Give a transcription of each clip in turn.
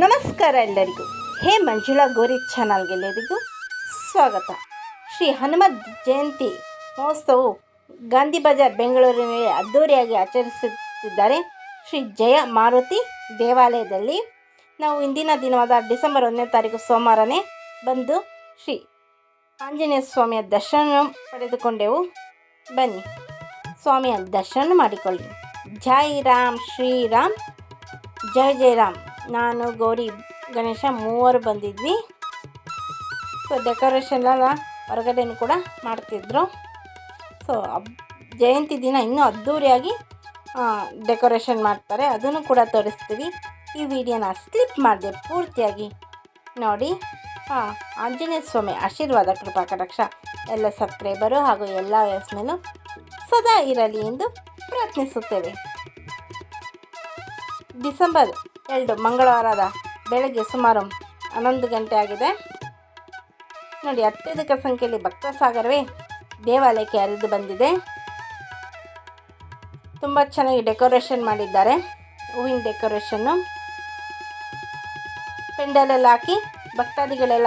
ನಮಸ್ಕಾರ ಎಲ್ಲರಿಗೂ. ಹೇ ಮಂಜುಳಾ ಗೋರಿ ಚಾನಲ್ಗೆ ಎಲ್ಲರಿಗೂ ಸ್ವಾಗತ. ಶ್ರೀ ಹನುಮತ್ ಜಯಂತಿ ಮಹೋತ್ಸವವು ಗಾಂಧಿ ಬಜಾರ್ ಬೆಂಗಳೂರಿನಲ್ಲಿ ಅದ್ದೂರಿಯಾಗಿ ಆಚರಿಸುತ್ತಿದ್ದಾರೆ. ಶ್ರೀ ಜಯ ಮಾರುತಿ ದೇವಾಲಯದಲ್ಲಿ ನಾವು ಇಂದಿನ ದಿನವಾದ ಡಿಸೆಂಬರ್ ಒಂದನೇ ತಾರೀಕು ಸೋಮವಾರನೇ ಬಂದು ಶ್ರೀ ಆಂಜನೇಯ ಸ್ವಾಮಿಯ ದರ್ಶನ ಪಡೆದುಕೊಂಡೆವು. ಬನ್ನಿ, ಸ್ವಾಮಿಯ ದರ್ಶನ ಮಾಡಿಕೊಳ್ಳಿ. ಜೈ ರಾಮ್ ಶ್ರೀರಾಮ್ ಜೈ ಜೈ ರಾಮ್. ನಾನು ಗೌರಿ ಗಣೇಶ ಮೂವರು ಬಂದಿದ್ವಿ. ಸೊ ಡೆಕೋರೇಷನ್ ಎಲ್ಲ ಹೊರಗಡೆನೂ ಕೂಡ ಮಾಡ್ತಿದ್ರು. ಸೊ ಜಯಂತಿ ದಿನ ಇನ್ನೂ ಅದ್ದೂರಿಯಾಗಿ ಡೆಕೋರೇಷನ್ ಮಾಡ್ತಾರೆ. ಅದನ್ನು ಕೂಡ ತೋರಿಸ್ತೀವಿ. ಈ ವಿಡಿಯೋನ ಸ್ಲಿಪ್ ಮಾಡಿದೆ ಪೂರ್ತಿಯಾಗಿ ನೋಡಿ. ಹಾಂ ಆಂಜನೇಯ ಸ್ವಾಮಿ ಆಶೀರ್ವಾದ, ಕೃಪಾ, ಕಟಾಕ್ಷ ಎಲ್ಲ ಸಬ್ಸ್ಕ್ರೈಬರು ಹಾಗೂ ಎಲ್ಲ ವಯಸ್ಸು ಮೇಲೂ ಸದಾ ಇರಲಿ ಎಂದು ಪ್ರಯತ್ನಿಸುತ್ತೇವೆ ಡಿಸೆಂಬರ್ ಎರಡು ಮಂಗಳವಾರದ ಬೆಳಗ್ಗೆ ಸುಮಾರು ಹನ್ನೊಂದು ಗಂಟೆ ಆಗಿದೆ. ನೋಡಿ, ಅತ್ಯಧಿಕ ಸಂಖ್ಯೆಯಲ್ಲಿ ಭಕ್ತ ಸಾಗರವೇ ದೇವಾಲಯಕ್ಕೆ ಹರಿದು ಬಂದಿದೆ. ತುಂಬ ಚೆನ್ನಾಗಿ ಡೆಕೋರೇಷನ್ ಮಾಡಿದ್ದಾರೆ. ಹೂವಿನ ಡೆಕೋರೇಷನ್ನು ಪೆಂಡಲೆಲ್ಲ ಹಾಕಿ, ಭಕ್ತಾದಿಗಳೆಲ್ಲ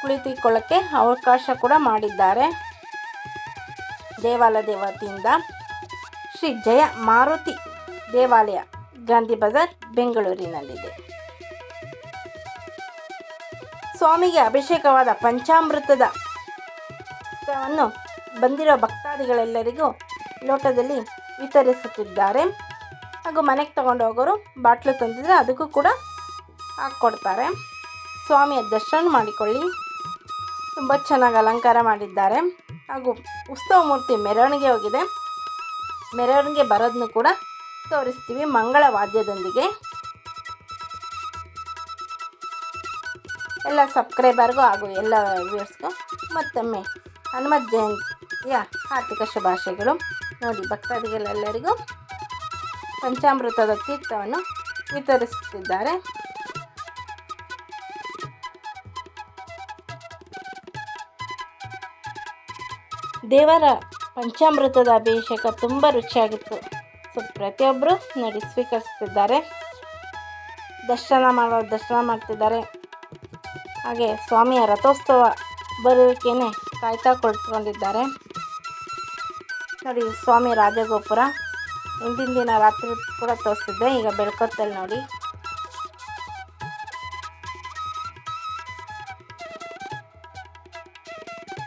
ಕುಳಿತುಕೊಳ್ಳೋಕ್ಕೆ ಅವಕಾಶ ಕೂಡ ಮಾಡಿದ್ದಾರೆ. ದೇವಾಲಯ ದೇವತೆಯಿಂದ ಶ್ರೀ ಜಯ ಮಾರುತಿ ದೇವಾಲಯ. ಗಾಂಧಿ ಬಜಾರ್ ಬೆಂಗಳೂರಿನಲ್ಲಿದೆ. ಸ್ವಾಮಿಗೆ ಅಭಿಷೇಕವಾದ ಪಂಚಾಮೃತದ ಬಂದಿರೋ ಭಕ್ತಾದಿಗಳೆಲ್ಲರಿಗೂ ಲೋಟದಲ್ಲಿ ವಿತರಿಸುತ್ತಿದ್ದಾರೆ. ಹಾಗೂ ಮನೆಗೆ ತಗೊಂಡು ಹೋಗೋರು ಬಾಟ್ಲು ತಂದಿದ್ರೆ ಅದಕ್ಕೂ ಕೂಡ ಹಾಕ್ಕೊಡ್ತಾರೆ. ಸ್ವಾಮಿಯ ದರ್ಶನ ಮಾಡಿಕೊಳ್ಳಿ. ತುಂಬ ಚೆನ್ನಾಗಿ ಅಲಂಕಾರ ಮಾಡಿದ್ದಾರೆ. ಹಾಗೂ ಉತ್ಸವ ಮೂರ್ತಿ ಮೆರವಣಿಗೆ ಹೋಗಿದೆ. ಮೆರವಣಿಗೆ ಬರೋದನ್ನು ಕೂಡ ತೋರಿಸ್ತೀವಿ ಮಂಗಳ ವಾದ್ಯದೊಂದಿಗೆ ಎಲ್ಲ ಸಬ್ಸ್ಕ್ರೈಬರ್ಗೂ ಹಾಗೂ ಎಲ್ಲ ವ್ಯೂರ್ಸ್ಗೂ ಮತ್ತೊಮ್ಮೆ ಹನುಮತ್ ಜಯಂತಿಯ ಆರ್ಥಿಕ ಶುಭಾಶಯಗಳು. ನೋಡಿ, ಭಕ್ತಾದಿಗಳೆಲ್ಲರಿಗೂ ಪಂಚಾಮೃತದ ತೀರ್ಥವನ್ನು ವಿತರಿಸುತ್ತಿದ್ದಾರೆ. ದೇವರ ಪಂಚಾಮೃತದ ಅಭಿಷೇಕ ತುಂಬ ರುಚಿಯಾಗಿತ್ತು. ಪ್ರತಿಯೊಬ್ಬರು ನೋಡಿ ಸ್ವೀಕರಿಸ್ತಿದ್ದಾರೆ. ದರ್ಶನ ಮಾಡೋ ದರ್ಶನ ಮಾಡ್ತಿದ್ದಾರೆ. ಹಾಗೆ ಸ್ವಾಮಿಯ ರಥೋತ್ಸವ ಬರುವಿಕೆಯೇ ಕಾಯ್ತಾ ಕೊಟ್ಕೊಂಡಿದ್ದಾರೆ ನೋಡಿ, ಸ್ವಾಮಿ ರಾಜಗೋಪುರ ಹಿಂದಿನ ದಿನ ರಾತ್ರಿ ಕೂಡ ತೋರಿಸಿದ್ದೆ. ಈಗ ಬೆಳ್ಕೊತ್ತಲ್ಲಿ ನೋಡಿ.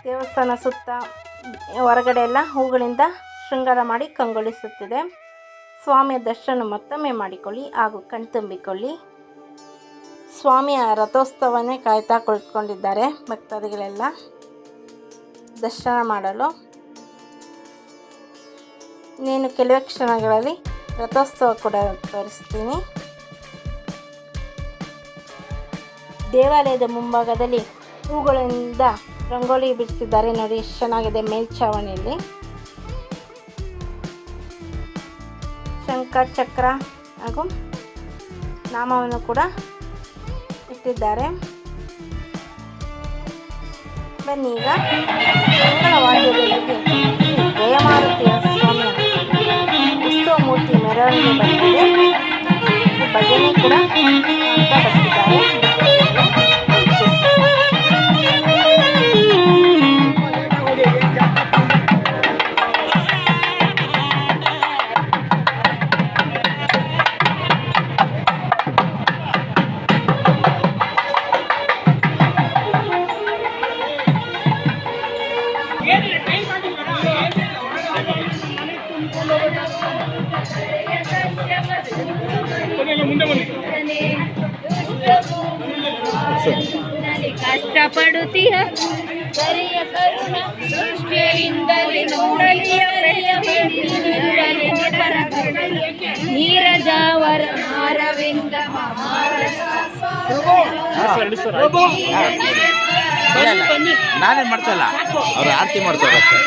ದೇವಸ್ಥಾನ ಸುತ್ತ ಹೊರಗಡೆ ಎಲ್ಲ ಹೂಗಳಿಂದ ಶೃಂಗಾರ ಮಾಡಿ ಕಂಗೊಳಿಸುತ್ತಿದೆ. ಸ್ವಾಮಿಯ ದರ್ಶನ ಮತ್ತೊಮ್ಮೆ ಮಾಡಿಕೊಳ್ಳಿ ಹಾಗೂ ಕಣ್ತುಂಬಿಕೊಳ್ಳಿ. ಸ್ವಾಮಿಯ ರಥೋತ್ಸವನೇ ಕಾಯ್ತಾ ಕುಳಿತುಕೊಂಡಿದ್ದಾರೆ ಭಕ್ತಾದಿಗಳೆಲ್ಲ. ದರ್ಶನ ಮಾಡಲು. ನೀನು ಕೆಲವೇ ಕ್ಷಣಗಳಲ್ಲಿ ರಥೋತ್ಸವ ಕೂಡ ತೋರಿಸ್ತೀನಿ. ದೇವಾಲಯದ ಮುಂಭಾಗದಲ್ಲಿ ಹೂಗಳಿಂದ ರಂಗೋಲಿ ಬಿಡಿಸಿದ್ದಾರೆ ನೋಡಿ ಎಷ್ಟು ಚೆನ್ನಾಗಿದೆ ಮೇಲ್ಛಾವಣಿಯಲ್ಲಿ. ಶಂಖ ಚಕ್ರ ಹಾಗೂ ನಾಮವನ್ನು ಕೂಡ ಇಟ್ಟಿದ್ದಾರೆ. ಬನ್ನಿ ಈಗ ಮಂಗಳವಾದ್ಯದೊಂದಿಗೆ ಜಯಮಾರುತಿಯ ಸ್ವಾಮಿಯ ಉತ್ಸವ ಮೂರ್ತಿ ಮೆರವಣಿಗೆ ಬಂದಿದೆ. ಭಜನೆ ಕೂಡ ಕಷ್ಟಪಡುತ್ತೀಯ ಕರಿಯ ಕರುಣ ದೃಷ್ಟಿಯಿಂದಲೇ ನೀಡಲಿ ನೀರಜಾವರ ಮಾರವಿಂದ ನಾನೇ ಮಾಡ್ತಾ ಇಲ್ಲ ಅವ್ರು ಆರತಿ ಮಾಡ್ತಾರೆ ಅಷ್ಟೇ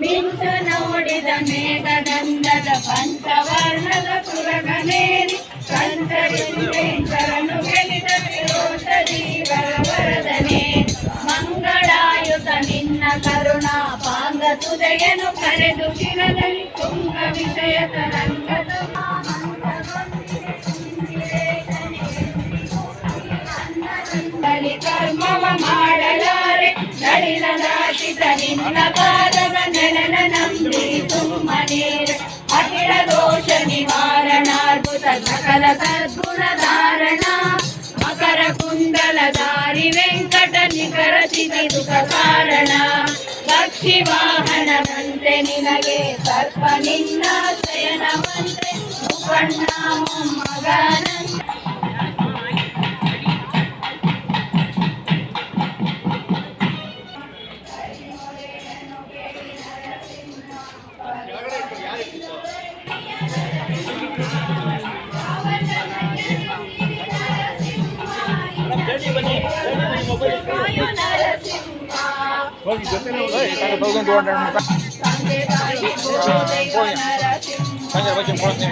ಮಿಂಚು ನೋಡಿದ ಮೇಘದಂಡದ ಪಂಚವರ್ಣದ ಸುರಗನೇರಿ ಸಂಚರಿಸುವೆಂಚರನು ಗೆಲಿದ ತಿರೋಷಧೀವರ ವರದನೆ ಮಂಗಳಾಯುತ ನಿನ್ನ ಕರುಣಾ ಪಾಂಗ ಸುದಯನು ಕರೆದು ಶಿರದಲ್ಲಿ ತುಂಗ ವಿಷಯ ತರಂಗದ ಕರ್ಮವ ಮಾಡಲಾರೆ ನಳಿನದಾಚಿತ ನಿನ್ನ ಪಾದದ ನೆಲನ ನಂಬಿ ಸುಮ್ಮನೀರೆ ಅಖಿಲ ದೋಷ ನಿವಾರಣಾರ್ಭುತ ಸಕಲ ಸದ್ಗುಣ ಧಾರಣ ಮಕರ ಕುಂಡಲ ದಾರಿ ವೆಂಕಟ ನಿಕರ ಸ್ಥಿತಿ ಸುಖ ಕಾರಣ ಪಕ್ಷಿ థౌసండ్ టూ హండ్రెడ్ కొంచెం కొంచెం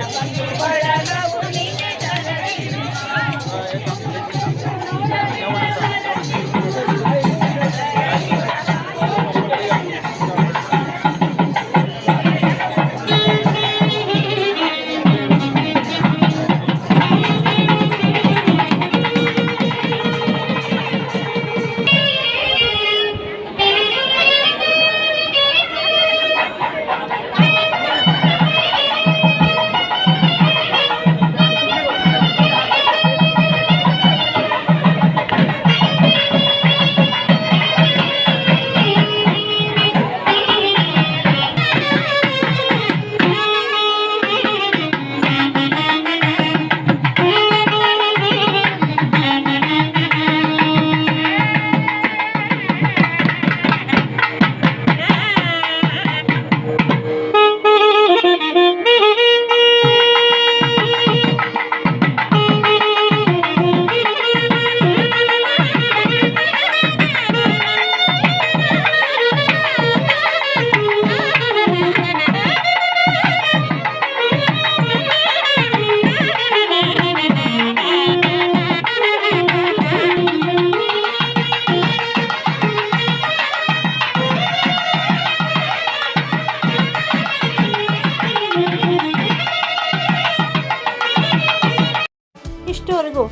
ಇಷ್ಟುವರೆಗೂ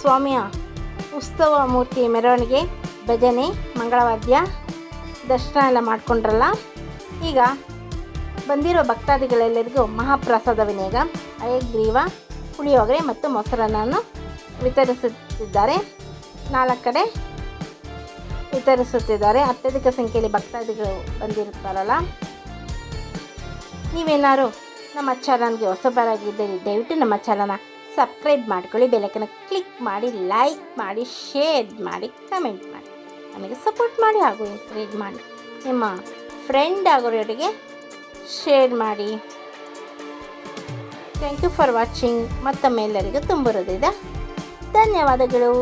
ಸ್ವಾಮಿಯ ಉತ್ಸವ ಮೂರ್ತಿ ಮೆರವಣಿಗೆ, ಭಜನೆ, ಮಂಗಳವಾದ್ಯ, ದರ್ಶನ ಎಲ್ಲ ಮಾಡಿಕೊಂಡ್ರಲ್ಲ? ಈಗ ಬಂದಿರೋ ಭಕ್ತಾದಿಗಳೆಲ್ಲರಿಗೂ ಮಹಾಪ್ರಸಾದ ವಿನಿಯೋಗ ಅಯಗ್ರೀವ ಪುಳಿಯೋಗರೆ ಮತ್ತು ಮೊಸರನ್ನು ವಿತರಿಸುತ್ತಿದ್ದಾರೆ. ನಾಲ್ಕು ಕಡೆ ವಿತರಿಸುತ್ತಿದ್ದಾರೆ. ಅತ್ಯಧಿಕ ಸಂಖ್ಯೆಯಲ್ಲಿ ಭಕ್ತಾದಿಗಳು ಬಂದಿರುತ್ತಾರಲ್ಲ? ನೀವೇನಾದ್ರು ನಮ್ಮ ಚಾನಲ್ಗೆ ಹೊಸಬರಾಗಿದ್ದರೆ ದಯವಿಟ್ಟು ನಮ್ಮ ಚಾನಲ್ನ ಸಬ್ಸ್ಕ್ರೈಬ್ ಮಾಡ್ಕೊಳ್ಳಿ ಬೆಲಕನ್ನು ಕ್ಲಿಕ್ ಮಾಡಿ ಲೈಕ್ ಮಾಡಿ ಶೇರ್ ಮಾಡಿ ಕಮೆಂಟ್ ಮಾಡಿ. ನಮಗೆ ಸಪೋರ್ಟ್ ಮಾಡಿ ಹಾಗೂ ಎಂಕರೇಜ್ ಮಾಡಿ. ನಿಮ್ಮ ಫ್ರೆಂಡ್ ಆಗೋರಿಗೆ ಶೇರ್ ಮಾಡಿ. ಥ್ಯಾಂಕ್ ಯು ಫಾರ್ ವಾಚಿಂಗ್ ಮತ್ತೊಮ್ಮೆ ಎಲ್ಲರಿಗೂ ತುಂಬಿರೋದಿದೆ ಧನ್ಯವಾದಗಳು.